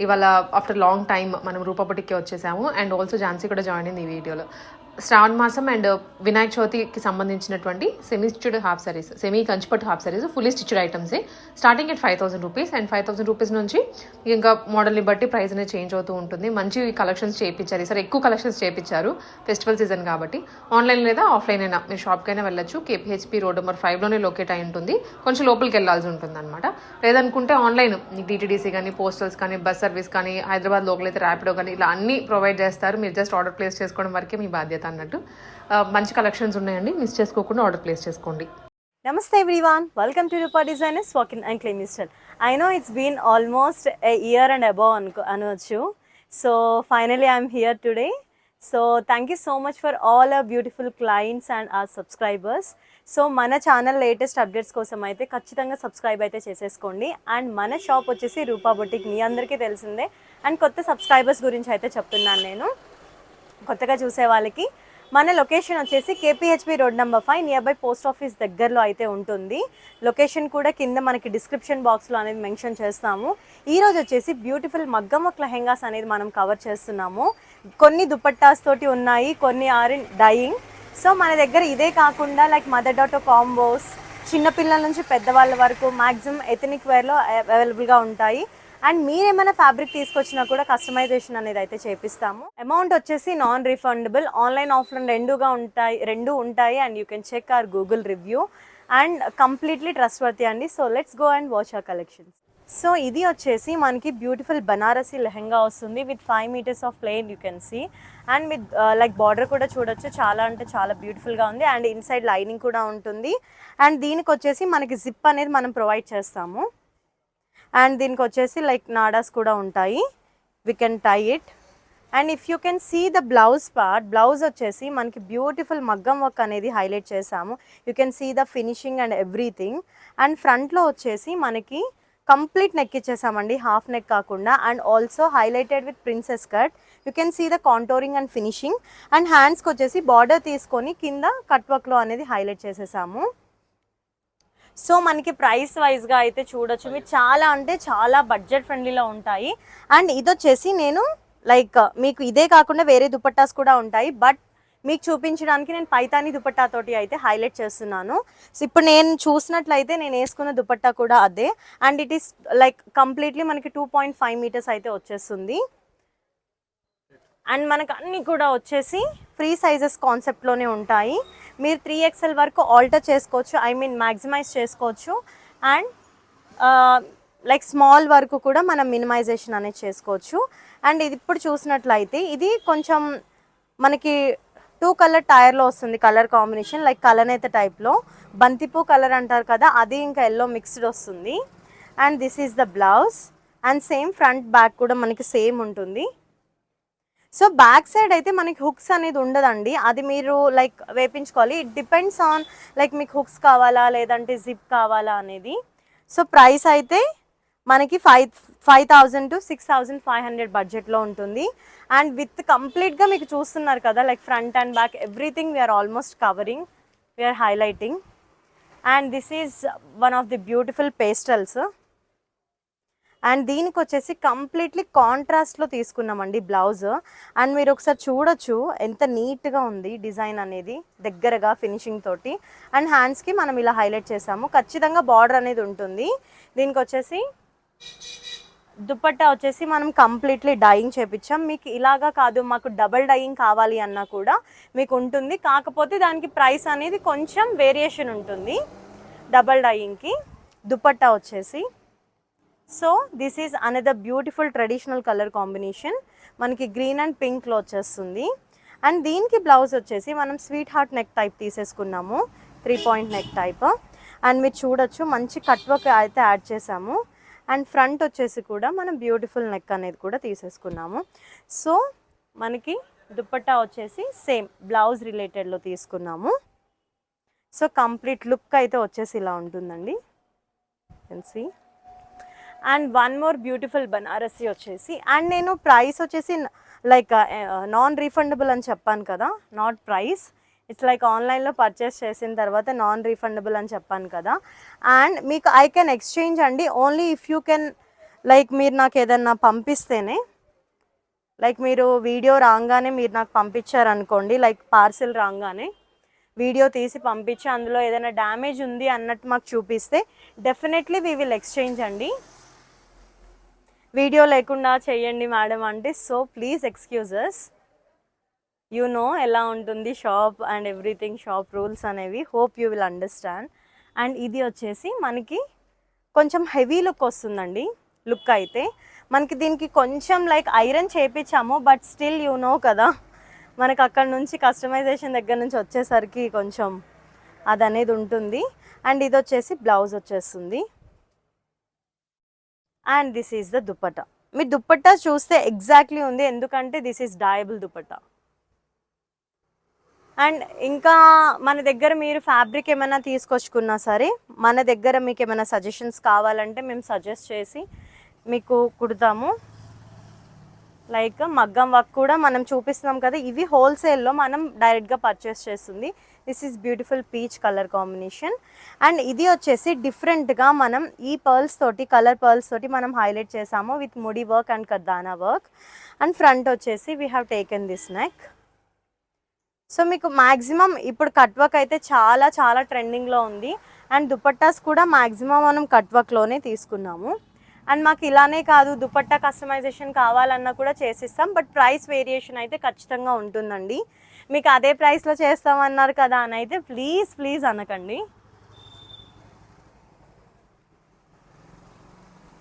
ఇవాళ after long time మనం రూపపటికి వచ్చేసాము. అండ్ ఆల్సో ఝాన్సీ కూడా జాయిన్ అయింది ఈ వీడియోలో శ్రావణ మాసం అండ్ వినాయక చవితికి సంబంధించినటువంటి semi stitched half sarees semi Kanchipattu half sarees fully stitched items starting at five thousand rupees and five thousand rupees నుంచి ఇంకా మోడల్ని బట్టి ప్రైస్ అనేది చేంజ్ అవుతూ ఉంటుంది. మంచి కలెక్షన్స్ చేయించారు. ఈసారి ఎక్కువ కలెక్షన్స్ చేయించారు ఫెస్టివల్ సీజన్ కాబట్టి. ఆన్లైన్ లేదా ఆఫ్లైన్ అయినా మీరు షాప్కైనా వెళ్ళొచ్చు. కేపీహెచ్పి రోడ్ నెంబర్ ఫైవ్లోనే లొకేట్ అయి ఉంటుంది. కొంచెం లోపలికి వెళ్ళాల్సి ఉంటుంది అనమాట లేదనుకుంటే ఆన్లైన్ డిటీడీసీ కానీ పోస్టల్స్ కానీ బస్ సర్వీస్ కానీ హైదరాబాద్ లోకల్ అయితే ర్యాపిడో కానీ ఇలా అన్ని ప్రొవైడ్ చేస్తారు. మీరు జస్ట్ ఆర్డర్ ప్లేస్ చేసుకోవడం వరకే మీ బాధ్యత. అన్నట్టు. మంచి కలెక్షన్స్ ఉన్నాయండి. మిస్ చేసుకోకుండా ఆర్డర్ ప్లేస్ చేసుకోండి. నమస్తే everyone. Welcome to Rupa designers Walk and and Claim Style. I know it's been almost a year and అనుకో అనవచ్చు so finally I'm here today so thank you so much for all our beautiful clients and uh subscribers so మన channel latest updates కోసం అయితే ఖచ్చితంగా subscribe అయితే చేసేసుకోండి. And మన shop వచ్చేసి రూపా బొటిక్ మీ అందరికీ తెలిసిందే. అండ్ కొత్త సబ్స్క్రైబర్స్ గురించి అయితే చెప్తున్నాను నేను. కొత్తగా చూసే వాళ్ళకి. మన లొకేషన్ వచ్చేసి KPHB road number five near by post office దగ్గరలో అయితే ఉంటుంది. లొకేషన్ కూడా కింద మనకి డిస్క్రిప్షన్ బాక్స్లో అనేది మెన్షన్ చేస్తాము. ఈ రోజు వచ్చేసి బ్యూటిఫుల్ మగ్గం లెహెంగాస్ అనేది మనం కవర్ చేస్తున్నాము. కొన్ని దుపట్టాస్ తోటి ఉన్నాయి కొన్ని ఆర్ ఇన్ డయింగ్ సో మన దగ్గర ఇదే కాకుండా లైక్ మదర్ డాటో కాంబోస్ చిన్నపిల్లల నుంచి పెద్దవాళ్ళ వరకు మ్యాక్సిమం ఎథనిక్ వేర్లో అవైలబుల్గా ఉంటాయి. అండ్ మీరేమైనా ఫ్యాబ్రిక్ తీసుకొచ్చినా కూడా కస్టమైజేషన్ అనేది అయితే చేపిస్తాము. అమౌంట్ వచ్చేసి నాన్ రిఫండబుల్ ఆన్లైన్ ఆఫ్లైన్ రెండుగా ఉంటాయి రెండు ఉంటాయి and you can check our Google review and completely trustworthy అండి. So let's go and watch our collections so ఇది వచ్చేసి మనకి బ్యూటిఫుల్ బనారసీ లెహెంగా వస్తుంది. With five metres of plain you can see and with like border కూడా చూడొచ్చు. చాలా అంటే చాలా బ్యూటిఫుల్గా ఉంది. అండ్ ఇన్సైడ్ లైనింగ్ కూడా ఉంటుంది. అండ్ దీనికి వచ్చేసి మనకి జిప్ అనేది మనం ప్రొవైడ్ చేస్తాము. అండ్ దీనికి వచ్చేసి లైక్ నాడాస్ కూడా ఉంటాయి. We can tie it and if you can see the blouse part blouse వచ్చేసి మనకి బ్యూటిఫుల్ మగ్గం వర్క్ అనేది హైలైట్ చేసాము you can see the finishing and everything and ఫ్రంట్లో వచ్చేసి మనకి కంప్లీట్ నెక్ ఇచ్చేసామండి. హాఫ్ నెక్ కాకుండా. And also highlighted with princess cut you can see the contouring and finishing and హ్యాండ్స్కి వచ్చేసి బార్డర్ తీసుకొని కింద కట్ వర్క్లో అనేది హైలైట్ చేసేసాము. సో మనకి ప్రైస్ వైజ్గా అయితే చూడొచ్చు. మీరు చాలా అంటే చాలా బడ్జెట్ ఫ్రెండ్లీలో ఉంటాయి. అండ్ ఇది వచ్చేసి నేను లైక్ మీకు ఇదే కాకుండా వేరే దుపట్టాస్ కూడా ఉంటాయి. బట్ మీకు చూపించడానికి నేను పైతాని దుపట్టా తోటి అయితే హైలైట్ చేస్తున్నాను. సో ఇప్పుడు నేను చూసినట్లయితే నేను వేసుకున్న దుపట్టా కూడా అదే. And it is like completely మనకి టూ పాయింట్ ఫైవ్ మీటర్స్ అయితే వచ్చేస్తుంది. అండ్ మనకు అన్నీ కూడా వచ్చేసి ఫ్రీ సైజెస్ కాన్సెప్ట్లోనే ఉంటాయి. మీరు త్రీ ఎక్స్ఎల్ వరకు ఆల్టర్ చేసుకోవచ్చు. ఐ మీన్ మ్యాక్సిమైజ్ చేసుకోవచ్చు. అండ్ లైక్ స్మాల్ వరకు కూడా మనం మినిమైజేషన్ అనేది చేసుకోవచ్చు. అండ్ ఇది ఇప్పుడు చూసినట్లయితే ఇది కొంచెం మనకి టూ కలర్ టైర్లో వస్తుంది కలర్ కాంబినేషన్ లైక్ కలనేత టైప్లో బంతిపూ కలర్ అంటారు కదా అది ఇంకా ఎల్లో మిక్స్డ్ వస్తుంది. And this is the blouse and same front back కూడా మనకి సేమ్ ఉంటుంది. సో బ్యాక్ సైడ్ అయితే మనకి హుక్స్ అనేది ఉండదండి. అది మీరు లైక్ వేపించుకోవాలి. ఇట్ డిపెండ్స్ ఆన్ లైక్ మీకు హుక్స్ కావాలా లేదంటే జిప్ కావాలా అనేది. సో ప్రైస్ అయితే మనకి five five thousand to six thousand five hundred బడ్జెట్లో ఉంటుంది. అండ్ విత్ కంప్లీట్గా మీకు చూస్తున్నారు కదా like front and back everything we're almost covering we're highlighting. And this is one of the beautiful pastels. And దీనికి వచ్చేసి కంప్లీట్లీ కాంట్రాస్ట్లో తీసుకున్నామండి బ్లౌజ్ అండ్ మీరు ఒకసారి చూడొచ్చు ఎంత నీట్గా ఉంది డిజైన్ అనేది దగ్గరగా ఫినిషింగ్ తోటి. అండ్ హ్యాండ్స్కి మనం ఇలా హైలైట్ చేసాము. ఖచ్చితంగా బార్డర్ అనేది ఉంటుంది. దీనికి వచ్చేసి దుప్పట్టా వచ్చేసి మనం కంప్లీట్లీ డైయింగ్ చేపించాం మీకు ఇలాగా కాదు మాకు డబల్ డైయింగ్ కావాలి అన్నా కూడా మీకు ఉంటుంది. కాకపోతే దానికి ప్రైస్ అనేది కొంచెం వేరియేషన్ ఉంటుంది. డబల్ డైయింగ్కి దుప్పట్టా వచ్చేసి so this is another beautiful traditional colour combination. మనకి గ్రీన్ అండ్ పింక్లో వచ్చేస్తుంది. అండ్ దీనికి బ్లౌజ్ వచ్చేసి మనం sweetheart neck type తీసేసుకున్నాము. Three point neck type. And మీరు చూడొచ్చు మంచి కట్ వర్క్ అయితే యాడ్ చేసాము అండ్ ఫ్రంట్ వచ్చేసి కూడా మనం బ్యూటిఫుల్ నెక్ అనేది కూడా తీసేసుకున్నాము. సో మనకి దుప్పట్టా వచ్చేసి సేమ్ బ్లౌజ్ రిలేటెడ్లో తీసుకున్నాము. సో కంప్లీట్ లుక్ అయితే వచ్చేసి ఇలా ఉంటుందండి. See and one more beautiful Banarasi వచ్చేసి. అండ్ నేను ప్రైస్ వచ్చేసి లైక్ నాన్ రీఫండబుల్ అని చెప్పాను కదా నాట్ ప్రైస్. ఇట్స్ లైక్ ఆన్లైన్లో పర్చేస్ చేసిన తర్వాత నాన్ రీఫండబుల్ అని చెప్పాను కదా. అండ్ మీకు ఐ కెన్ ఎక్స్చేంజ్ అండి only if you can like మీరు నాకు ఏదన్నా పంపిస్తేనే లైక్ మీరు వీడియో రాగానే మీరు నాకు పంపించారనుకోండి లైక్ పార్సిల్ రాగానే వీడియో తీసి పంపించి అందులో ఏదైనా డ్యామేజ్ ఉంది అన్నట్టు మాకు చూపిస్తే డెఫినెట్లీ వీ విల్ ఎక్స్చేంజ్ అండి. వీడియో లేకుండా చేయండి మేడం అంటే so please excuses you know ఎలా ఉంటుంది shop and everything shop rules అనేవి. Hope you will understand and ఇది వచ్చేసి మనకి కొంచెం హెవీ లుక్ వస్తుందండి లుక్ అయితే. మనకి దీనికి కొంచెం లైక్ ఐరన్ చేపించాము బట్ స్టిల్ యూ నో కదా మనకు అక్కడ నుంచి కస్టమైజేషన్ దగ్గర నుంచి వచ్చేసరికి కొంచెం అది అనేది ఉంటుంది. అండ్ ఇది వచ్చేసి బ్లౌజ్ వచ్చేస్తుంది. And this is the dupatta మీ దుపట్టా చూస్తే ఎగ్జాక్ట్లీ ఉంది. ఎందుకంటే this is dyeable dupatta and ఇంకా మన దగ్గర మీరు ఫ్యాబ్రిక్ ఏమైనా తీసుకొచ్చుకున్నా సరే మన దగ్గర మీకు ఏమైనా సజెషన్స్ కావాలంటే మేము సజెస్ట్ చేసి మీకు కుడతాము. లైక్ మగ్గం వర్క్ కూడా మనం చూపిస్తున్నాం కదా ఇవి హోల్సేల్లో మనం డైరెక్ట్గా పర్చేస్ చేస్తుంది. This is beautiful peach colour combination and ఇది వచ్చేసి డిఫరెంట్గా మనం ఈ పర్ల్స్ తోటి కలర్ పర్ల్స్ తోటి మనం హైలైట్ చేసాము విత్ ముడి వర్క్ అండ్ కర్దానా వర్క్ అండ్ ఫ్రంట్ వచ్చేసి we have taken this neck so మీకు మ్యాక్సిమం ఇప్పుడు కట్ వర్క్ అయితే చాలా చాలా ట్రెండింగ్లో ఉంది. అండ్ దుపట్టాస్ కూడా మ్యాక్సిమం మనం కట్ వర్క్లోనే తీసుకున్నాము. అండ్ మాకు ఇలానే కాదు దుపట్టా కస్టమైజేషన్ కావాలన్నా కూడా చేసిస్తాం. బట్ ప్రైస్ వేరియేషన్ అయితే ఖచ్చితంగా ఉంటుందండి. మీకు అదే ప్రైస్లో చేస్తామన్నారు కదా అని అయితే ప్లీజ్ ప్లీజ్ అనకండి.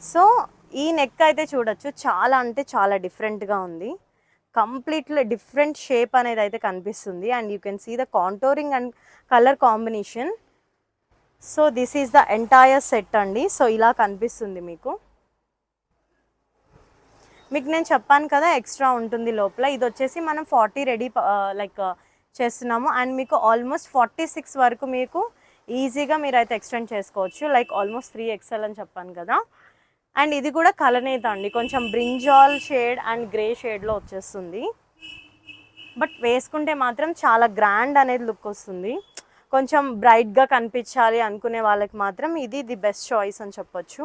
సో ఈ నెక్ అయితే చూడొచ్చు. చాలా అంటే చాలా డిఫరెంట్గా ఉంది. కంప్లీట్లీ డిఫరెంట్ షేప్ అనేది అయితే కనిపిస్తుంది. And you can see the contouring and colour combination so this is the entire set అండి. సో ఇలా కనిపిస్తుంది మీకు. మీకు నేను చెప్పాను కదా ఎక్స్ట్రా ఉంటుంది లోపల. ఇది వచ్చేసి మనం ఫార్టీ రెడీ లైక్ చేస్తున్నాము. అండ్ మీకు ఆల్మోస్ట్ ఫార్టీ సిక్స్ వరకు మీకు ఈజీగా మీరు అయితే ఎక్స్టెండ్ చేసుకోవచ్చు. లైక్ ఆల్మోస్ట్ త్రీ ఎక్స్ఎల్ అని చెప్పాను కదా. అండ్ ఇది కూడా కలనేత అండి. కొంచెం బ్రింజాల్ షేడ్ అండ్ గ్రే షేడ్లో వచ్చేస్తుంది. బట్ వేసుకుంటే మాత్రం చాలా గ్రాండ్ అనేది లుక్ వస్తుంది. కొంచెం బ్రైట్గా కనిపించాలి అనుకునే వాళ్ళకి మాత్రం ఇది ది బెస్ట్ చాయిస్ అని చెప్పొచ్చు.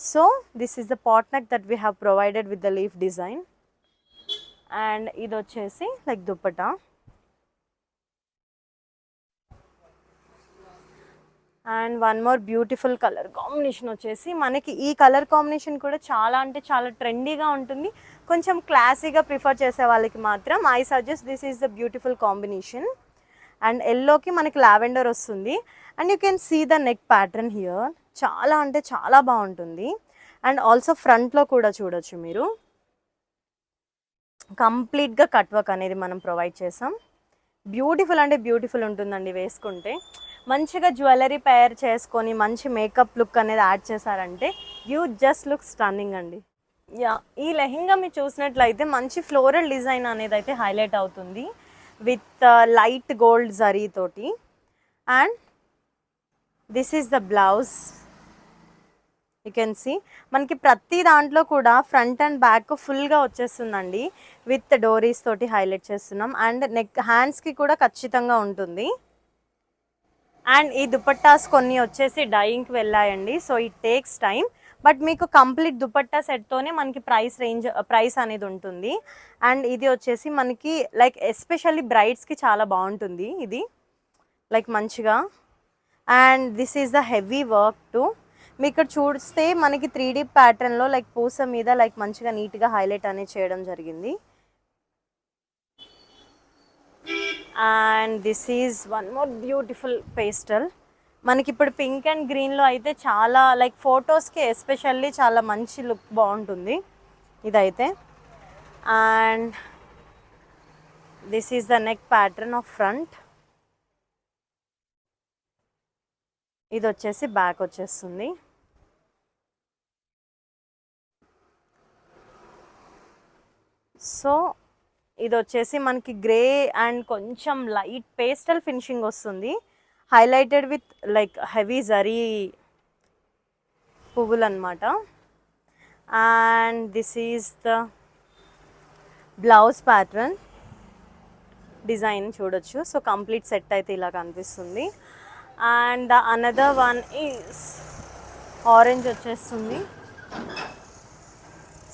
So this is the pot neck that we have provided with the leaf design and ఇది వచ్చేసి like dupatta. And one more beautiful colour combination వచ్చేసి మనకి ఈ కలర్ కాంబినేషన్ కూడా చాలా అంటే చాలా ట్రెండీగా ఉంటుంది. కొంచెం క్లాసీగా ప్రిఫర్ చేసే వాళ్ళకి మాత్రం I suggest this is the beautiful combination and ఎల్లోకి మనకి లావెండర్ వస్తుంది. And you can see the neck pattern here. చాలా అంటే చాలా బాగుంటుంది. అండ్ ఆల్సో ఫ్రంట్లో కూడా చూడొచ్చు మీరు. కంప్లీట్గా కట్ వర్క్ అనేది మనం ప్రొవైడ్ చేసాం. బ్యూటిఫుల్ అంటే బ్యూటిఫుల్ ఉంటుందండి వేసుకుంటే. మంచిగా జ్యువెలరీ పేర్ చేసుకొని మంచి మేకప్ లుక్ అనేది యాడ్ చేశారంటే యూ జస్ట్ లుక్ స్టన్నింగ్ అండి. యా ఈ లెహెంగా మీరు చూసినట్లయితే మంచి ఫ్లోరల్ డిజైన్ అనేది అయితే హైలైట్ అవుతుంది. విత్ లైట్ గోల్డ్ జరీ తోటి and this is the blouse you can see మనకి ప్రతి దాంట్లో కూడా ఫ్రంట్ అండ్ బ్యాక్ ఫుల్గా వచ్చేస్తుందండి. విత్ డోరీస్ తోటి హైలైట్ చేస్తున్నాం. అండ్ నెక్ హ్యాండ్స్కి కూడా ఖచ్చితంగా ఉంటుంది. అండ్ ఈ దుపట్టాస్ కొన్ని వచ్చేసి డైయింగ్కి వెళ్ళాయండి. So it takes time but మీకు కంప్లీట్ దుపట్టా సెట్తోనే మనకి ప్రైస్ రేంజ్ ప్రైస్ అనేది ఉంటుంది. అండ్ ఇది వచ్చేసి మనకి లైక్ ఎస్పెషల్లీ బ్రైడ్స్కి చాలా బాగుంటుంది ఇది. లైక్ మంచిగా. And this is the heavy work to me ఇక్కడ చూస్తే మనకి త్రీ డీ ప్యాటర్న్లో లైక్ పూస మీద లైక్ మంచిగా నీట్గా హైలైట్ అనేది చేయడం జరిగింది. And this is one more beautiful pastel మనకి ఇప్పుడు పింక్ అండ్ గ్రీన్లో అయితే చాలా లైక్ ఫొటోస్కి ఎస్పెషల్లీ చాలా మంచి లుక్ బాగుంటుంది ఇదైతే. And this is the neck pattern of front. ఇది వచ్చేసి బ్యాక్ వచ్చేస్తుంది. సో ఇది వచ్చేసి మనకి గ్రే అండ్ కొంచెం లైట్ పేస్టల్ ఫినిషింగ్ వస్తుంది. Highlighted with like heavy zari పువ్వులు అనమాట and this is the blouse pattern. Design చూడొచ్చు. సో కంప్లీట్ సెట్ అయితే ఇలా కనిపిస్తుంది. And the another one is orange వచ్చేస్తుంది.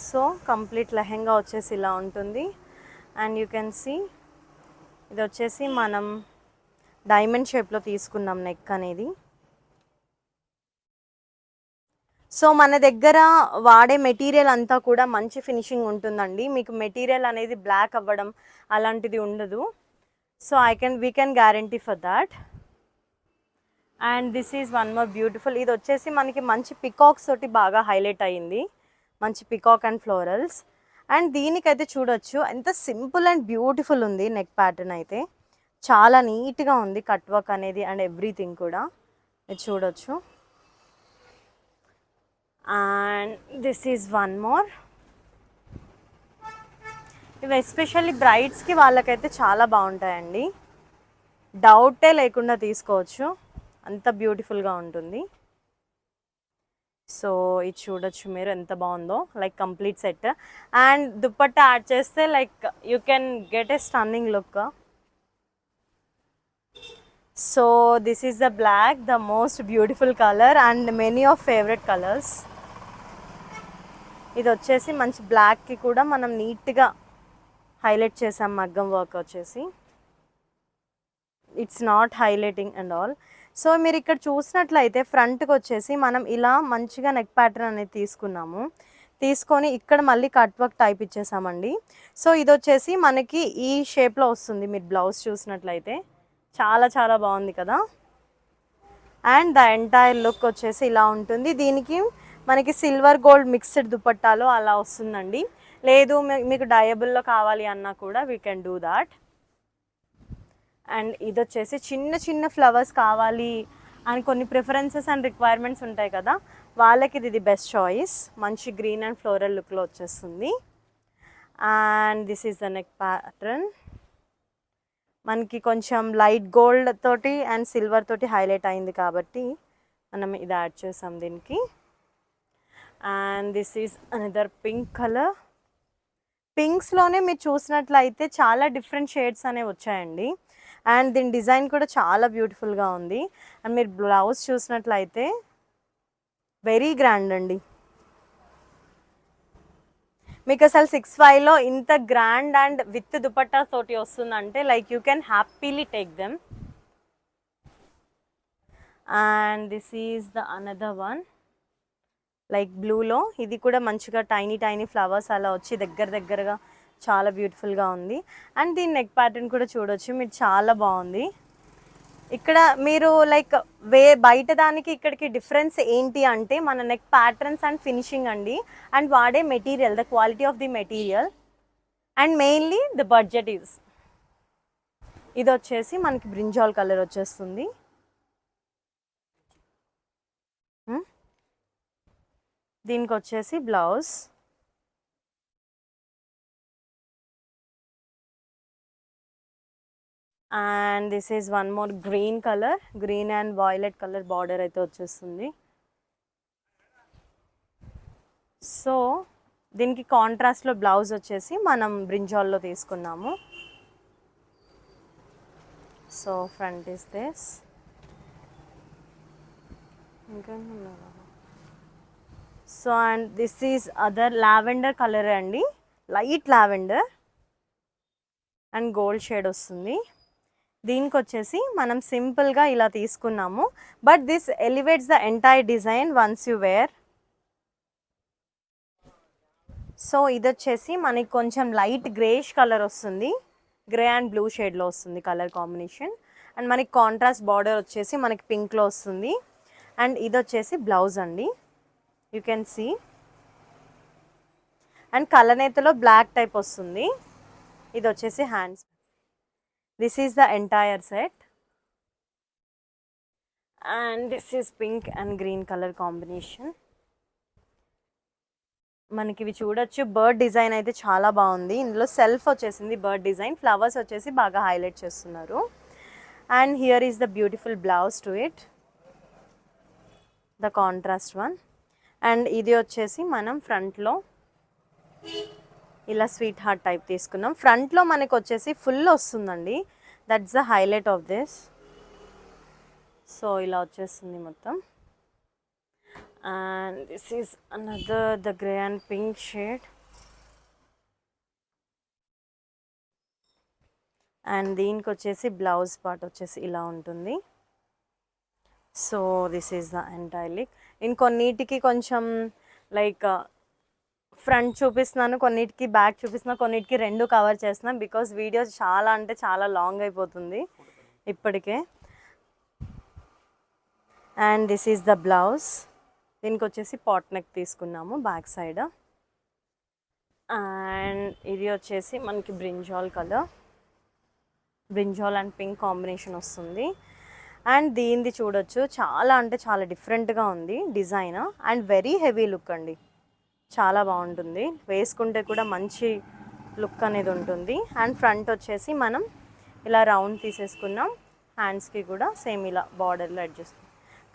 సో కంప్లీట్ లెహెంగా వచ్చేసి ఇలా ఉంటుంది. అండ్ యూ కెన్ సీ ఇది వచ్చేసి మనం డైమండ్ షేప్లో తీసుకున్నాం నెక్ అనేది. సో మన దగ్గర వాడే మెటీరియల్ అంతా కూడా మంచి ఫినిషింగ్ ఉంటుందండి. మీకు మెటీరియల్ అనేది బ్లాక్ అవ్వడం అలాంటిది ఉండదు. So I can we can guarantee for that and this is one more beautiful ఇది వచ్చేసి మనకి మంచి పికాక్స్ తోటి బాగా హైలైట్ అయ్యింది. మంచి పికాక్ అండ్ ఫ్లోరల్స్ అండ్ దీనికైతే చూడొచ్చు. ఎంత సింపుల్ అండ్ బ్యూటిఫుల్ ఉంది నెక్ ప్యాటర్న్ అయితే. చాలా నీట్గా ఉంది కట్ వర్క్ అనేది అండ్ ఎవ్రీథింగ్ కూడా. మీరు చూడొచ్చు. And this is one more. ఇవి ఎస్పెషల్లీ బ్రైడ్స్కి వాళ్ళకైతే చాలా బాగుంటాయండి. డౌటే లేకుండా తీసుకోవచ్చు. అంత బ్యూటిఫుల్గా ఉంటుంది. సో ఇది చూడొచ్చు మీరు ఎంత బాగుందో. Like complete set. And dupatta add చేస్తే like you can get a stunning look. So this is the black the most beautiful colour and many of favourite colours ఇది వచ్చేసి మంచి బ్లాక్కి కూడా మనం నీట్గా హైలైట్ చేసాం మగ్గం వర్క్ వచ్చేసి. It's not highlighting and all so మీరు ఇక్కడ చూసినట్లయితే ఫ్రంట్కి వచ్చేసి మనం ఇలా మంచిగా నెక్ ప్యాటర్న్ అనేది తీసుకున్నాము. తీసుకొని ఇక్కడ మళ్ళీ కట్ వర్క్ టైప్ ఇచ్చేసామండి. సో ఇది వచ్చేసి మనకి ఈ షేప్లో వస్తుంది మీరు బ్లౌజ్ చూసినట్లయితే. చాలా చాలా బాగుంది కదా. అండ్ ద ఎంటైర్ లుక్ వచ్చేసి ఇలా ఉంటుంది. దీనికి మనకి సిల్వర్ గోల్డ్ మిక్స్డ్ దుపట్టాలో అలా వస్తుందండి. లేదు మీ- మీకు డయబుల్లో కావాలి అన్నా కూడా we can do that and ఇది వచ్చేసి చిన్న చిన్న ఫ్లవర్స్ కావాలి అని కొన్ని ప్రిఫరెన్సెస్ అండ్ రిక్వైర్మెంట్స్ ఉంటాయి కదా. వాళ్ళకి ఇది ది బెస్ట్ చాయిస్ మంచి గ్రీన్ అండ్ ఫ్లోరల్ లుక్లో వచ్చేస్తుంది. And this is the neck pattern మనకి కొంచెం లైట్ గోల్డ్ తోటి అండ్ సిల్వర్ తోటి హైలైట్ అయింది కాబట్టి మనం ఇది యాడ్ చేసాం దీనికి. And this is another pink colour పింక్స్లోనే మీరు చూసినట్లయితే చాలా డిఫరెంట్ షేడ్స్ అనేవి వచ్చాయండి. అండ్ దీని డిజైన్ కూడా చాలా బ్యూటిఫుల్గా ఉంది. అండ్ మీరు బ్లౌజ్ చూసినట్లయితే వెరీ గ్రాండ్ అండి. మీకు అసలు సిక్స్ ఫైవ్లో ఇంత గ్రాండ్ అండ్ విత్ దుపట్టా తోటి వస్తుందంటే like you can happily take them and this is the another one like బ్లూలో ఇది కూడా మంచిగా టైనీ టైనీ ఫ్లవర్స్ అలా వచ్చి దగ్గర దగ్గరగా చాలా బ్యూటిఫుల్గా ఉంది. అండ్ దీని నెక్ ప్యాటర్న్ కూడా చూడొచ్చు మీరు చాలా బాగుంది. ఇక్కడ మీరు లైక్ వే బయట దానికి ఇక్కడికి డిఫరెన్స్ ఏంటి అంటే మన నెక్ ప్యాటర్న్స్ అండ్ ఫినిషింగ్ అండి. అండ్ వాడే material the quality of the material and mainly the budget is ఇది వచ్చేసి మనకి బ్రింజాల్ కలర్ వచ్చేస్తుంది. Hmm? దీనికి వచ్చేసి blouse and this is one more green colour green and violet colour border అయితే వచ్చేస్తుంది. సో దీనికి కాంట్రాస్ట్లో బ్లౌజ్ వచ్చేసి మనం బ్రింజాల్లో తీసుకున్నాము. సో ఫ్రంట్ ఇస్ దిస్ ఇంకా so and this is other lavender colour అండి. Light lavender and gold shade వస్తుంది. దీనికి వచ్చేసి మనం సింపుల్గా ఇలా తీసుకున్నాము. But this elevates the entire design once you wear so ఇది వచ్చేసి మనకి కొంచెం లైట్ గ్రేష్ కలర్ వస్తుంది. గ్రే అండ్ బ్లూ షేడ్లో వస్తుంది కలర్ కాంబినేషన్ అండ్ మనకి కాంట్రాస్ట్ బార్డర్ వచ్చేసి మనకి పింక్లో వస్తుంది. అండ్ ఇది వచ్చేసి బ్లౌజ్ అండి యూ కెన్ సీ అండ్ కలనేతలో బ్లాక్ టైప్ వస్తుంది. ఇది వచ్చేసి hands This is the entire set and this is pink and green colour combination మనకి ఇవి చూడొచ్చు. బర్డ్ డిజైన్ అయితే చాలా బాగుంది. ఇందులో సెల్ఫ్ వచ్చేసింది బర్డ్ డిజైన్ ఫ్లవర్స్ వచ్చేసి బాగా హైలైట్ చేస్తున్నారు. And here is the beautiful blouse to it the contrast one and ఇది వచ్చేసి మనం ఫ్రంట్లో ఇలా స్వీట్ హార్ట్ టైప్ తీసుకున్నాం. ఫ్రంట్లో మనకు వచ్చేసి ఫుల్ వస్తుందండి. That's the highlight of this so ఇలా వచ్చేస్తుంది మొత్తం. And this is another the grey and pink shade and దీనికి వచ్చేసి బ్లౌజ్ పార్ట్ వచ్చేసి ఇలా ఉంటుంది. So this is the entirely ఇంకొన్నిటికి కొంచెం లైక్ uh, ఫ్రంట్ చూపిస్తున్నాను కొన్నిటికి బ్యాక్ చూపిస్తున్నాను కొన్నిటికి రెండు కవర్ చేస్తున్నాను బికాస్ వీడియో చాలా అంటే చాలా లాంగ్ అయిపోతుంది ఇప్పటికే. And this is the blouse దీనికి వచ్చేసి పాట్ నెక్ తీసుకున్నాము బ్యాక్ సైడ్ అండ్ ఇది వచ్చేసి మనకి brinjal colour brinjal and pink combination వస్తుంది. అండ్ దీనిది చూడొచ్చు. చాలా అంటే చాలా డిఫరెంట్గా ఉంది design and very heavy look అండి. చాలా బాగుంటుంది. వేసుకుంటే కూడా మంచి లుక్ అనేది ఉంటుంది. అండ్ ఫ్రంట్ వచ్చేసి మనం ఇలా రౌండ్ తీసేసుకున్నాం. హ్యాండ్స్కి కూడా సేమ్ ఇలా బార్డర్లో అడ్జస్ట్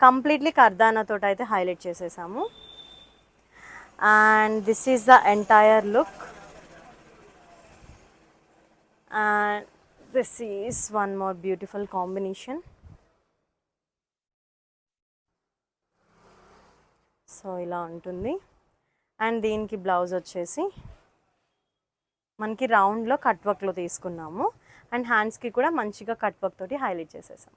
కంప్లీట్లీ కర్దానాతో అయితే హైలైట్ చేసేసాము. And this is the entire look and this is one more beautiful combination so ఇలా ఉంటుంది. అండ్ దీనికి బ్లౌజ్ వచ్చేసి మనకి రౌండ్లో కట్ వర్క్లో తీసుకున్నాము. అండ్ హ్యాండ్స్కి కూడా మంచిగా కట్ వర్క్ తోటి హైలైట్ చేసేసాం.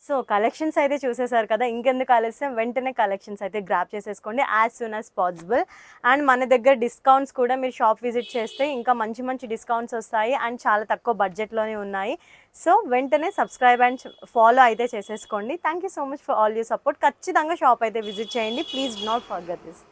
సో కలెక్షన్స్ అయితే చూసేసారు కదా ఇంకెందుకు ఆలస్యం? వెంటనే కలెక్షన్స్ అయితే గ్రాప్ చేసేసుకోండి as soon as possible. And మన దగ్గర డిస్కౌంట్స్ కూడా మీరు షాప్ విజిట్ చేస్తే ఇంకా మంచి మంచి డిస్కౌంట్స్ వస్తాయి అండ్ చాలా తక్కువ బడ్జెట్లోనే ఉన్నాయి. సో వెంటనే సబ్స్క్రైబ్ అండ్ ఫాలో అయితే చేసేసుకోండి. Thank you so much for all you support. ఖచ్చితంగా షాప్ అయితే విజిట్ చేయండి. Please not forget this.